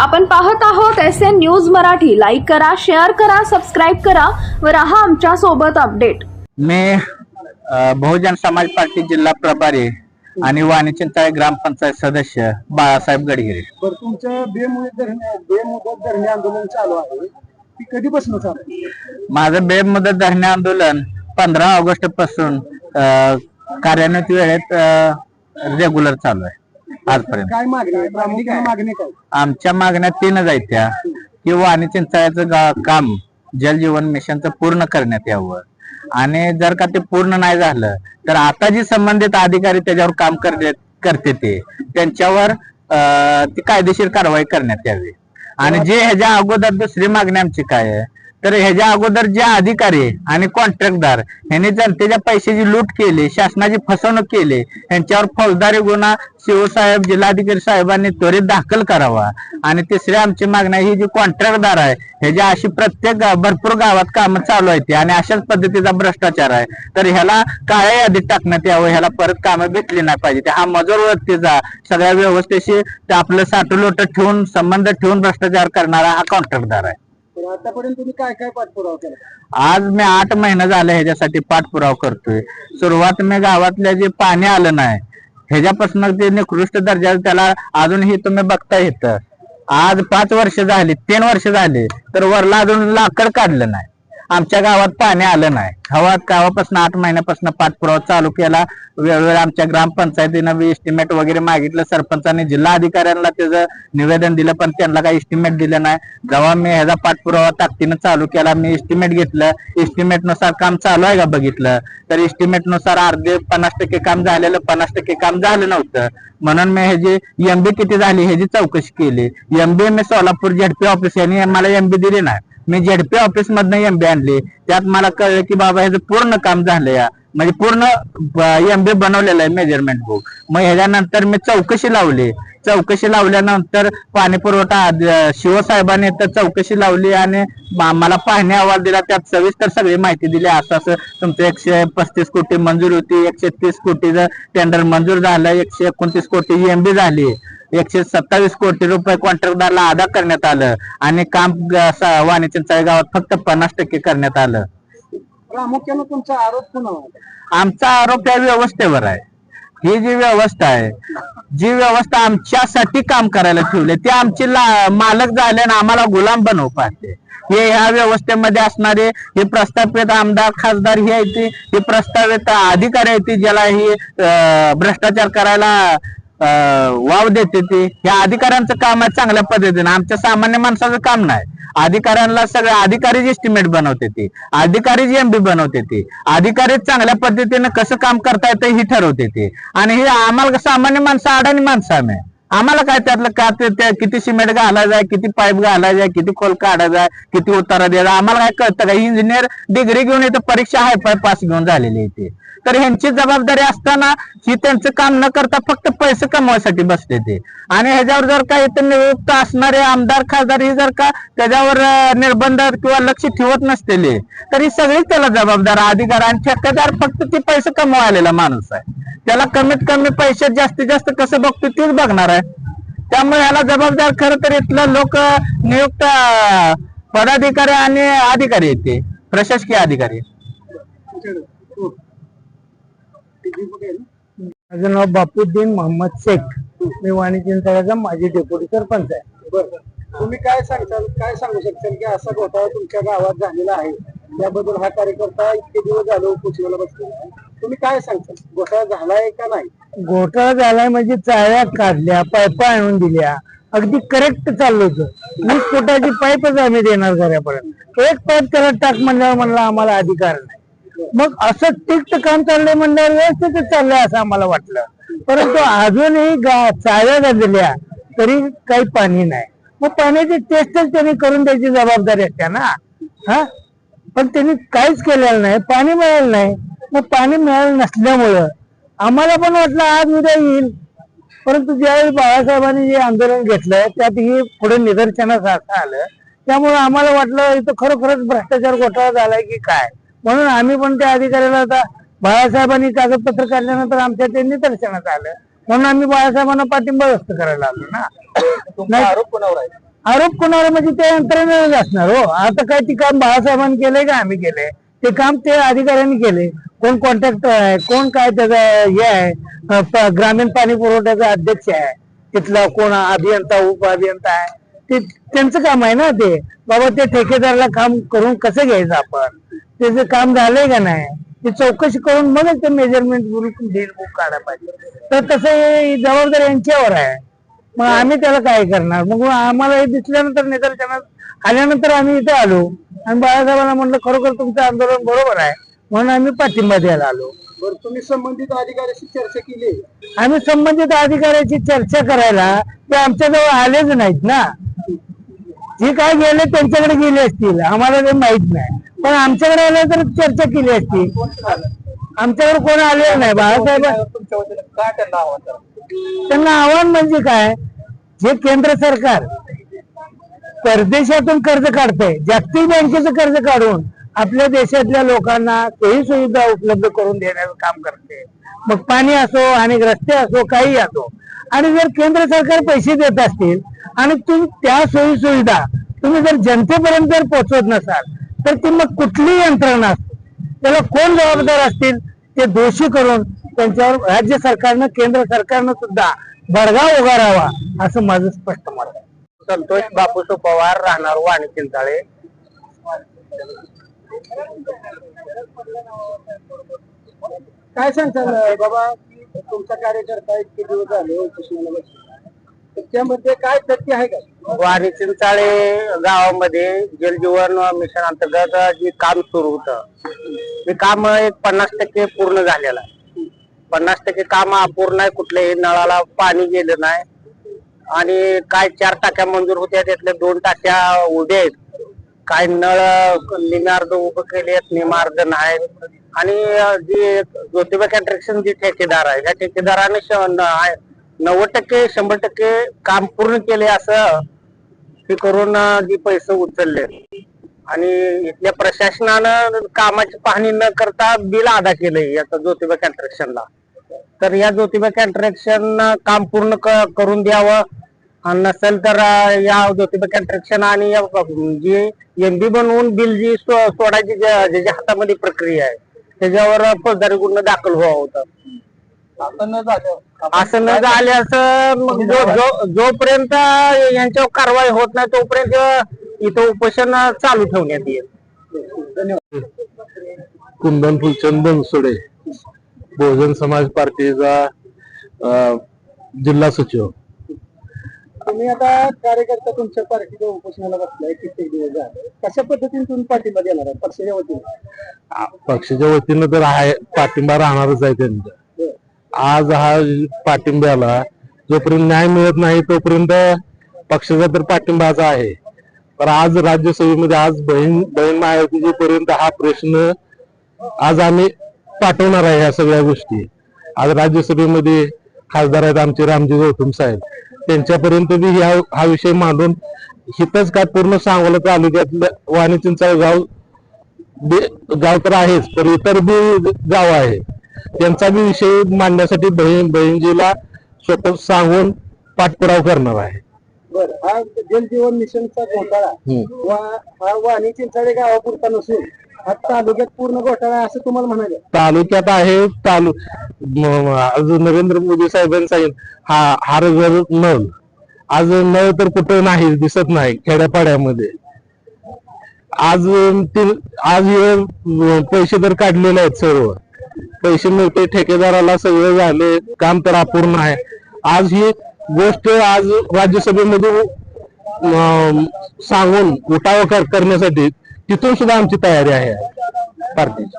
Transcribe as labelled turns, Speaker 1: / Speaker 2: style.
Speaker 1: आपण पाहत आहोत S N news Marathi. Like करा शेअर करा सबस्क्राईब करा व राहा आमच्यासोबत अपडेट
Speaker 2: मी अ, बहुजन समाज पार्टी जिल्हा प्रभारी आणि वाणी चिंचाळे ग्रामपंचायत सदस्य बाळासाहेब गडगिरे.
Speaker 3: बरं तुमचं बेमुदत धरणे बेमुदत धरणे आंदोलन चालू आहे. ती कधीपासून चालू आहे?
Speaker 2: माझं बेमुदत धरणे आंदोलन पंधरा ऑगस्टपासून कार्यान्वित वेळेत रेग्युलर चालू आहे. आजपर्यंत
Speaker 3: काय मागणी आहे? प्रामुख्याने मागणी काय?
Speaker 2: आमच्या मागण्या तीनच आहेत त्या. की वाणी चिंचाळ्याचं गा- काम जलजीवन मिशनचं पूर्ण करण्यात यावं. आणि जर का ते पूर्ण नाही झालं तर आता जी संबंधित अधिकारी त्याच्यावर काम करते करते ते. त्यांच्यावर अं, ती कायदेशीर कारवाई करण्यात यावी. आणि जे ह्याच्या अगोदर दुसरी मागणी आमची काय आहे तर ह्याच्या अगोदर जे अधिकारी आणि कॉन्ट्रॅक्टदार यांनी जनतेच्या पैशाची लूट केली शासनाची फसवणूक केली यांच्यावर फौजदारी गुन्हा शिवसाहेब जिल्हाधिकारी साहेबांनी त्वरित दाखल करावा. आणि तिसरी आमची मागणी ही जी कॉन्ट्रॅक्टदार आहे ह्याच्या अशी प्रत्येक भरपूर गावात कामं चालू आहेत आणि अशाच पद्धतीचा भ्रष्टाचार आहे. तर ह्याला काळ्या यादीत टाकण्यात यावं ह्याला परत कामं भेटली नाही पाहिजे. हा मजूर व्यक्तीचा सगळ्या व्यवस्थेशी आपलं साठलोट ठेवून संबंध ठेवून भ्रष्टाचार करणारा हा कॉन्ट्रॅक्टदार आहे.
Speaker 3: तर आतापर्यंत तुम्ही काय काय पाठपुरावा केला?
Speaker 2: आज मी आठ महिने झाले ह्याच्यासाठी पाठपुरावा करतोय. सुरुवात मी गावातल्या जे पाणी आलं नाही ह्याच्यापासून ते निकृष्ट दर्जा त्याला अजूनही तुम्ही बघता येतं. आज पाच वर्ष झाली तीन वर्ष झाली तर वरला अजून लाकड काढलं नाही. आमच्या गावात पाणी आलं नाही. गावात गावापासून आठ महिन्यापासून पाठपुरावा चालू केला. वेळोवेळी आमच्या ग्रामपंचायतीनं एस्टिमेट वगैरे मागितलं. सरपंचाने जिल्हा अधिकाऱ्यांना त्याचं निवेदन दिलं पण त्यांना काही एस्टिमेट दिलं नाही. जेव्हा मी ह्याचा पाठपुरावा ताकदीनं चालू केला मी एस्टिमेट घेतलं. एस्टिमेटनुसार काम चालू आहे का बघितलं? तर एस्टिमेटनुसार अर्धे पन्नास टक्के काम झालेलं पन्नास टक्के काम झालं नव्हतं. म्हणून मी ह्याची एमबी किती झाली ह्याची चौकशी केली. एमबी मी सोलापूर झेडपी ऑफिस यांनी मला एमबी दिली नाही. मी झेडपी ऑफिस मधनं एमबी आणली. त्यात मला कळलं की बाबा ह्याचं पूर्ण काम झालं या. म्हणजे पूर्ण एमबी बनवलेलं आहे मेजरमेंट बुक मग ह्याच्यानंतर मी चौकशी लावली. चौकशी लावल्यानंतर पाणी पुरवठा शिवसाहेबांनी तर चौकशी लावली आणि मला पाहणी अहवाल दिला. त्यात सविस्तर सगळी माहिती दिली. असं असं तुमचं एकशे पस्तीस कोटी मंजूर होती. एकशे तीस कोटीचं टेंडर मंजूर झालं. एकशे एकोणतीस कोटी एमबी झाली. एकशे सत्तावीस कोटी रुपये कॉन्ट्रॅक्टदारला अदा करण्यात आलं. आणि काम ग- स- वाणी चिंचाळे गावात फक्त पन्नास टक्के करण्यात आलं.
Speaker 3: प्रामुख्यानं तुमचा आरोप पुन्हा
Speaker 2: आमचा आरोप या व्यवस्थेवर आहे. ही जी व्यवस्था आहे जी व्यवस्था आमच्यासाठी काम करायला ठेवले ते आमची मालक झाले आणि आम्हाला गुलाम बनवू पाहते. हे ह्या व्यवस्थेमध्ये असणारे हे प्रस्थापित आमदार खासदार हे आहेत ते- हे प्रस्तावित अधिकारी आहेत ज्याला हे भ्रष्टाचार करायला वाव देते ते. ह्या अधिकाऱ्यांचं काम आहे चांगल्या पद्धतीने. आमच्या सामान्य माणसाचं काम नाही. अधिकाऱ्यांना सगळे अधिकारीच एस्टिमेट बनवते ते. अधिकारीच एमबी बनवते ते. अधिकारीच चांगल्या पद्धतीने कसं काम करता येतं ही ठरवते ते. आणि हे आम्हाला सामान्य माणसं अडाणी माणसं आम्ही. आम्हाला काय त्यातलं का ते त्या किती सिमेंट घालायचं आहे किती पाईप घालायचं आहे किती खोल काढायचा आहे किती उतारा द्यायचा आम्हाला काय कळतं का? इंजिनियर डिग्री घेऊन येतं परीक्षा हाय पास घेऊन झालेली आहे ते. तर ह्यांची जबाबदारी असताना ही त्यांचं काम न करता फक्त पैसे कमवायसाठी बसते ते. आणि ह्याच्यावर जर का इथं नियुक्त असणारे आमदार खासदार ही जर का त्याच्यावर निर्बंध किंवा लक्ष ठेवत नसलेले तर ही सगळीच त्याला जबाबदार अधिकार आणि ठेकेदार फक्त ते पैसे कमवायलेला माणूस आहे. त्याला कमीत कमी पैशात जास्तीत जास्त कसं बघतो तेच बघणार आहे. त्यामुळे याला जबाबदार खरं तर इथलं लोक नियुक्त पदाधिकारी आणि अधिकारी आहेत ते प्रशासकीय अधिकारी
Speaker 3: तुमच्याकडे हो. ते जी कुठे आहे ना?
Speaker 4: माझं नाव बापूद्दीन मोहम्मद शेख. मी वाणी चिंचाळ्याचा माजी डेप्युटी सरपंच आहे.
Speaker 3: बरं. तुम्ही काय सांगताल काय सांगू शकताल की असा घोटाळा तुमच्या गावात झालेला आहे? त्याबद्दल हा कार्यकर्ता इतके दिवस झाले उपोषणाला बसलेला तुम्ही काय सांगताल? घोटाळा झालाय का नाही?
Speaker 4: घोटाळा झालाय म्हणजे चाळ्या काढल्या पायपा आणून दिल्या. अगदी करेक्ट चाललं होतं. वीस फुटाची पाईपच आम्ही देणार घरापर्यंत. एक पाईप त्याला टाक म्हणल्यावर म्हणला आम्हाला अधिकार नाही. मग असं तिक्त काम चाललंय म्हणल्यावर व्यवस्थितच चाललंय असं आम्हाला वाटलं. परंतु अजूनही चाव्या चाळ्या गाजल्या तरी काही पाणी नाही. मग पाण्याची टेस्टच त्यांनी करून द्यायची जबाबदारी असते ना. हा? पण त्यांनी काहीच केलेलं नाही. पाणी मिळालं नाही. मग पाणी मिळालं नसल्यामुळं आम्हाला पण वाटलं आज उद्या येईल. परंतु ज्यावेळी बाळासाहेबांनी जे आंदोलन घेतलं त्यात ही पुढे निदर्शनास असं आलं. त्यामुळे आम्हाला वाटलं इथं खरोखरच भ्रष्टाचार घोटाळा झालाय की काय? म्हणून आम्ही पण त्या अधिकाऱ्याला आता बाळासाहेबांनी कागदपत्र काढल्यानंतर आमच्या ते निदर्शनास आलं. म्हणून आम्ही बाळासाहेबांना पाठिंबा व्यक्त करायला आलो ना.
Speaker 3: आरोप कोणावर आहे?
Speaker 4: आरोप कोणाला म्हणजे त्या यंत्रणेलाच असणार हो. आता काय ते काम बाळासाहेबांनी केलंय का आम्ही केलंय? ते काम ते अधिकाऱ्यांनी केले कोण कॉन्ट्रॅक्टर आहे? कोण काय त्याचा हे आहे? ग्रामीण पाणी पुरवठ्याचा अध्यक्ष आहे. तिथला कोण अभियंता उप अभियंता आहे? ते त्यांचं काम आहे ना ते. बाबा ते ठेकेदाराला काम करून कसं घ्यायचं आपण? त्याचं काम झालंय का नाही? ते चौकशी करून मगच ते मेजरमेंट डील बुक काढायला पाहिजे. तर तसं हे जबाबदारी यांच्यावर आहे. मग आम्ही त्याला काय करणार? मग आम्हाला हे दिसल्यानंतर निदर्शनात आल्यानंतर आम्ही इथे आलो. आणि बाळासाहेबांना म्हटलं खरोखर तुमचं आंदोलन बरोबर आहे. म्हणून आम्ही पाठिंबा द्यायला आलो.
Speaker 3: तुम्ही संबंधित अधिकाऱ्याशी चर्चा केली.
Speaker 4: आम्ही संबंधित अधिकाऱ्याची चर्चा करायला ते आमच्याजवळ आलेच नाहीत ना. जे काय गेले त्यांच्याकडे गेले असतील. आम्हाला ते माहीत नाही. पण आमच्याकडे आलं तर चर्चा केली असती आमच्याकडे कोण आले नाही. बाळासाहेब
Speaker 3: तुमच्या काय त्यांना आव्हान करा
Speaker 4: त्यांना आव्हान म्हणजे काय? जे केंद्र सरकार परदेशातून कर्ज काढतंय. जागतिक बँकेचं कर्ज काढून आपल्या देशातल्या लोकांना तेही सुविधा उपलब्ध करून देण्याचं काम करते मग पाणी असो आणि रस्ते असो काही असो. आणि जर केंद्र सरकार पैसे देत असतील आणि तुम्ही त्या सोयी सुविधा तुम्ही जर जनतेपर्यंत जर पोहोचवत नसाल तर ती मग कुठली यंत्रणा असते. त्याला कोण जबाबदार असतील ते दोषी करून त्यांच्यावर राज्य सरकारनं केंद्र सरकारनं सुद्धा बडगा उगारावा असं माझं स्पष्ट मत आहे.
Speaker 5: संतोष बापूसो पवार राहणार वाणी चिंताळे.
Speaker 3: काय सांगताल अं, बाबा? तुमचा कार्यकर्ता इतके दिवस झाले उपोषणाला बसलेला आहे. तर त्यामध्ये काय तथ्य आहे का?
Speaker 5: वाणी चिंचाळे गावामध्ये जलजीवन मिशन अंतर्गत जे काम सुरू होतं. ते काम एक पन्नास टक्के पूर्ण झालेलं आहे. पन्नास टक्के काम अपूर्ण आहे कुठल्याही नळाला पाणी गेलं नाही. आणि काय चार टाक्या मंजूर होत्या त्यातल्या दोन टाक्या उभ्या आहेत. काय नळ निमार्द उभं केले आहेत निमार्द नाही. आणि जी जे ज्योतिबा कन्स्ट्रक्शन जे ठेकेदार आहे त्या ठेकेदाराने नव्वद टक्के शंभर टक्के काम पूर्ण केले असं हे करून जे पैसे उचलले. आणि इथल्या प्रशासनानं कामाची पाहणी न करता बिल अदा केलंय याचा ज्योतिबा कॉन्ट्रॅक्शनला. तर या ज्योतिबा कॉन्ट्रॅक्शन काम पूर्ण करून द्यावं. आणि नसेल तर या ज्योतिबा कॉन्ट्रॅक्शन आणि या एम बी बनवून बिल जी सोडायची ज्याच्या हातामध्ये प्रक्रिया आहे त्याच्यावर फौजदारी गुन्हा दाखल व्हावा होता.
Speaker 3: असं न झालं
Speaker 5: असं न झाल्यास मग जो जो जोपर्यंत यांच्यावर कारवाई होत नाही तोपर्यंत इथं उपोषण चालू ठेवण्यात येईल.
Speaker 6: कुंदन फुलचंद बनसोडे बहुजन समाज पार्टीचा अं, जिल्हा सचिव.
Speaker 3: तुम्ही आता कार्यकर्ता तुमच्या पार्टीच्या उपोषणाला बसलाय कित्येक दिवस झाले. कशा पद्धतीने तुम्ही पाठिंबा देणार आहे पक्षाच्या वतीने?
Speaker 6: पक्षाच्या वतीनं तर आहे पाठिंबा राहणारच आहे त्यांचा. आज हा पाठिंब्याला जोपर्यंत न्याय मिळत नाही तोपर्यंत पक्षाचा तर पाठिंबाचा आहे. पण आज राज्यसभेमध्ये आज बहीण बहीण मायावतीजी पर्यंत हा प्रश्न आज आम्ही पाठवणार आहे ह्या सगळ्या गोष्टी. आज राज्यसभेमध्ये खासदार आहेत आमचे रामजी गौतम साहेब. त्यांच्यापर्यंत बी ह्या हा विषय मांडून हिथंच काय पूर्ण सांगोला तालुक्यातलं वाणीचिंचा गाव बे- गाव तर आहेच पण इतर बी गाव आहे. त्यांचा बी विषय मांडण्यासाठी बहीण बहीणजीला स्वतः सांगून पाठपुरावा करणार आहे.
Speaker 3: बर हा जलजीवन मिशनचा घोटाळा. वा- हा वाणी चिंचाळे गावापुरता नसून हा तालुक्यात पूर्ण घोटाळा आहे असं तुम्हाला म्हणाले?
Speaker 6: तालुक्यात आहे तालु म- आज नरेंद्र मोदी साहेबांनी सांगितलं हा हार घर नळ आज नळ तर कुठं नाही दिसत नाही खेड्यापाड्यामध्ये. आज अं, ते आज हे, अं, पैसे तर काढलेले आहेत सर्व. पैसे मिळते ठेकेदाराला सगळे झाले काम तर अपूर्ण आहे. आज ही गोष्ट आज राज्यसभेमध्ये अं, सांगून उठाव करण्यासाठी तिथून सुद्धा आमची तयारी आहे. पार्टीची